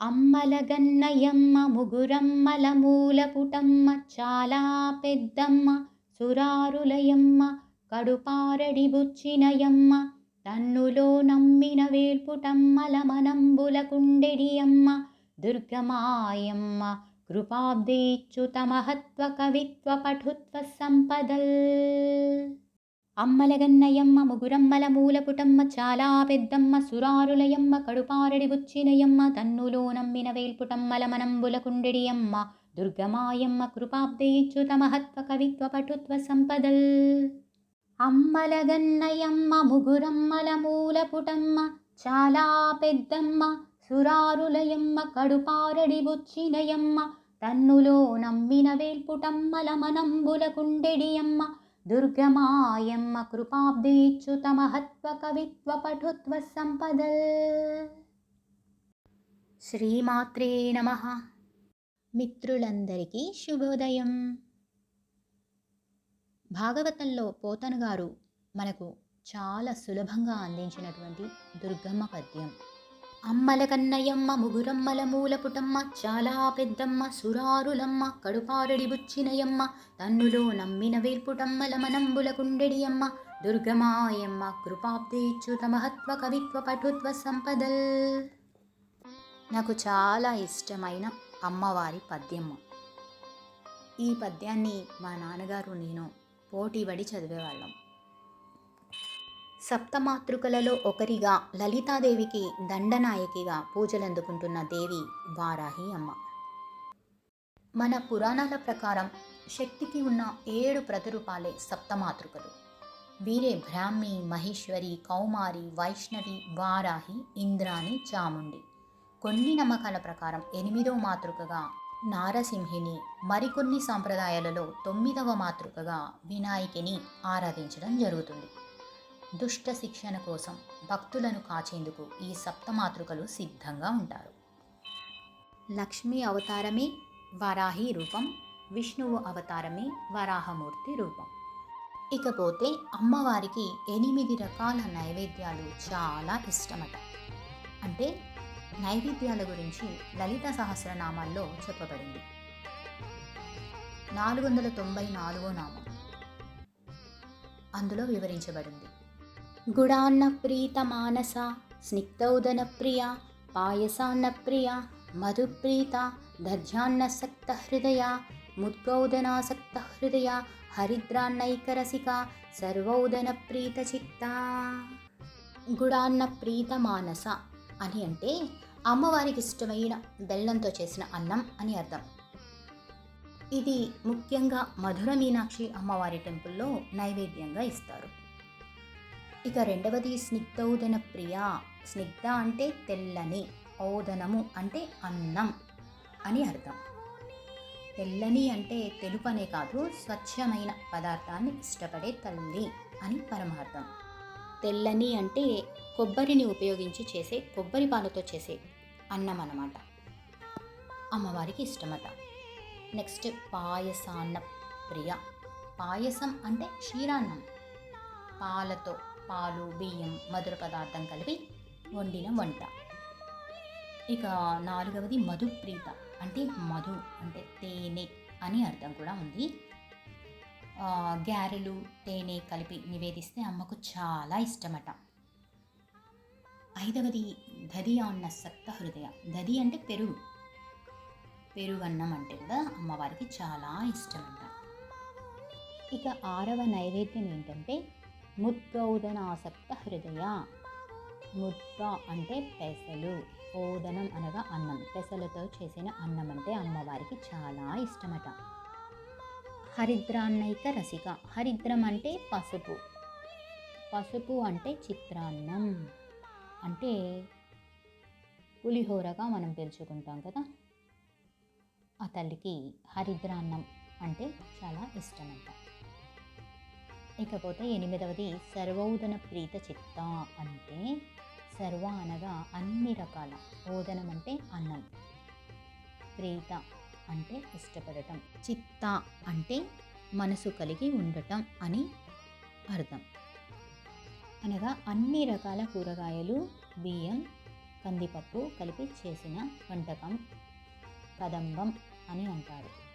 అమ్మలగన్నయమ్మ ముగురమ్మల మూలపుటమ్మ చాలా పెద్దమ్మ సురారులయమ్మ కడుపారడి బుచ్చినయమ్మ తన్నులో నమ్మిన వేల్పుటమ్మల మనంబుల కుండెడియమ్మ దుర్గమాయమ్మ కృపాబ్దేచ్యుత మహత్వ కవిత్వ పఠుత్వ సంపదల్. అమ్మలగన్నయమ్మ ముగురమ్మల మూలపుటమ్మ చాలా పెద్దమ్మ సురారులయమ్మ కడుపారడి బుచ్చినయమ్మ తన్నులో నమ్మిన వేల్పుటమ్మల మనంబుల కుండెడియమ్మ దుర్గమాయమ్మ కృపాబ్దేచ్యుత మహత్వ కవిత్వ పటుత్వ సంపదల్. అమ్మలగన్నయమ్మ ముగురమ్మల మూలపుటమ్మ చాలా పెద్దమ్మ సురారులయమ్మ కడుపారడి బుచ్చినయమ్మ తన్నులో నమ్మిన వేల్పుటమ్మల మనంబుల కుండెడియమ్మ దుర్గమాయమ్మ కృపాబ్దీచ్యుత మహత్వ కవిత్వ పఠుత్వ సంపదల్ శ్రీమాత్రే నమ మిత్రులందరికీ శుభోదయం భాగవతంలో పోతను గారు మనకు చాలా సులభంగా అందించినటువంటి దుర్గమ్మ పద్యం. అమ్మల కన్నయ్యమ్మ ముగురమ్మల మూలపుటమ్మ చాలా పెద్దమ్మ సురారులమ్మ కడుపారడి బుచ్చినయమ్మ తన్నులో నమ్మిన వేర్పుటమ్మల మనంబుల కుండెడియమ్మ దుర్గమాయమ్మ కృపాబ్దేచ్యుత మహత్వ కవిత్వ పటుత్వ సంపదల్. నాకు చాలా ఇష్టమైన అమ్మవారి పద్యము ఈ పద్యాన్ని మా నాన్నగారు నేను పోటీపడి చదివేవాళ్ళం. సప్తమాతృకలలో ఒకరిగా లలితాదేవికి దండనాయకిగా పూజలందుకుంటున్న దేవి వారాహి అమ్మ. మన పురాణాల ప్రకారం శక్తికి ఉన్న ఏడు ప్రతిరూపాలే సప్తమాతృకలు. వీరే బ్రాహ్మి మహేశ్వరి కౌమారి వైష్ణవి వారాహి ఇంద్రాణి చాముండి. కొన్ని నమ్మకాల ప్రకారం ఎనిమిదవ మాతృకగా నారసింహిని మరికొన్ని సాంప్రదాయాలలో తొమ్మిదవ మాతృకగా వినాయకిని ఆరాధించడం జరుగుతుంది. దుష్ట శిక్షణ కోసం భక్తులను కాచేందుకు ఈ సప్తమాతృకలు సిద్ధంగా ఉంటారు. లక్ష్మీ అవతారమే వరాహి రూపం విష్ణువు అవతారమే వరాహమూర్తి రూపం. ఇకపోతే అమ్మవారికి ఎనిమిది రకాల నైవేద్యాలు చాలా ఇష్టమట. అంటే నైవేద్యాల గురించి లలిత సహస్రనామాల్లో చెప్పబడింది. నాలుగు వందల తొంభై నాలుగో నామం. అందులో వివరించబడింది. గుడాన్న ప్రీత మానస స్నిగ్ధౌదన ప్రియ పాయసాన్న ప్రియ మధుప్రీత దధ్యాన్నసక్త హృదయ ముద్గౌదనాసక్త హృదయ హరిద్రాన్నైకరసిక సర్వౌదన ప్రీత చిత్త గుడాన్న ప్రీత మానస అని అంటే అమ్మవారికి ఇష్టమైన బెల్లంతో చేసిన అన్నం అని అర్థం. ఇది ముఖ్యంగా మధుర మీనాక్షి అమ్మవారి టెంపుల్లో నైవేద్యంగా ఇస్తారు. ఇక రెండవది స్నిగ్ధౌదన ప్రియ. స్నిగ్ధ అంటే తెల్లని ఔదనము అంటే అన్నం అని అర్థం. తెల్లని అంటే తెలుపనే కాదు స్వచ్ఛమైన పదార్థాన్ని ఇష్టపడే తల్లి అని పరమార్థం. తెల్లని అంటే కొబ్బరిని ఉపయోగించి చేసే కొబ్బరి పాలతో చేసే అన్నం అన్నమాట. అమ్మవారికి ఇష్టమట. నెక్స్ట్ పాయసాన్న ప్రియ. పాయసం అంటే క్షీరాన్నం. పాలతో పాలు బియ్యం మధుర పదార్థం కలిపి వండిన వంట. ఇక నాలుగవది మధుప్రీత. అంటే మధు అంటే తేనె అని అర్థం కూడా ఉంది. గారెలు తేనె కలిపి నివేదిస్తే అమ్మకు చాలా ఇష్టమట. ఐదవది దది అన్న సక్త హృదయ. దది అంటే పెరుగు. పెరుగన్నం అంటే కూడా అమ్మవారికి చాలా ఇష్టమంట. ఇక ఆరవ నైవేద్యం ఏంటంటే ముద్గౌదనాసక్త హృదయ. ముద్గ అంటే పెసలు ఓదనం అనగా అన్నం. పెసలతో చేసిన అన్నం అంటే అమ్మవారికి చాలా ఇష్టమట. హరిద్రాన్నైక రసిక. హరిద్రం అంటే పసుపు. పసుపు అంటే చిత్రాన్నం. అంటే పులిహోరగా మనం పిలుచుకుంటాం కదా. ఆ తల్లికి హరిద్రాన్నం అంటే చాలా ఇష్టమంట. ఇకపోతే ఎనిమిదవది సర్వోదన ప్రీత చిత్త అంటే సర్వ అనగా అన్ని రకాల. ఓదనం అంటే అన్నం. ప్రీత అంటే ఇష్టపడటం. చిత్త అంటే మనసు కలిగి ఉండటం అని అర్థం. అనగా అన్ని రకాల కూరగాయలు బియ్యం కందిపప్పు కలిపి చేసిన వంటకం. కదంబం అని అంటారు.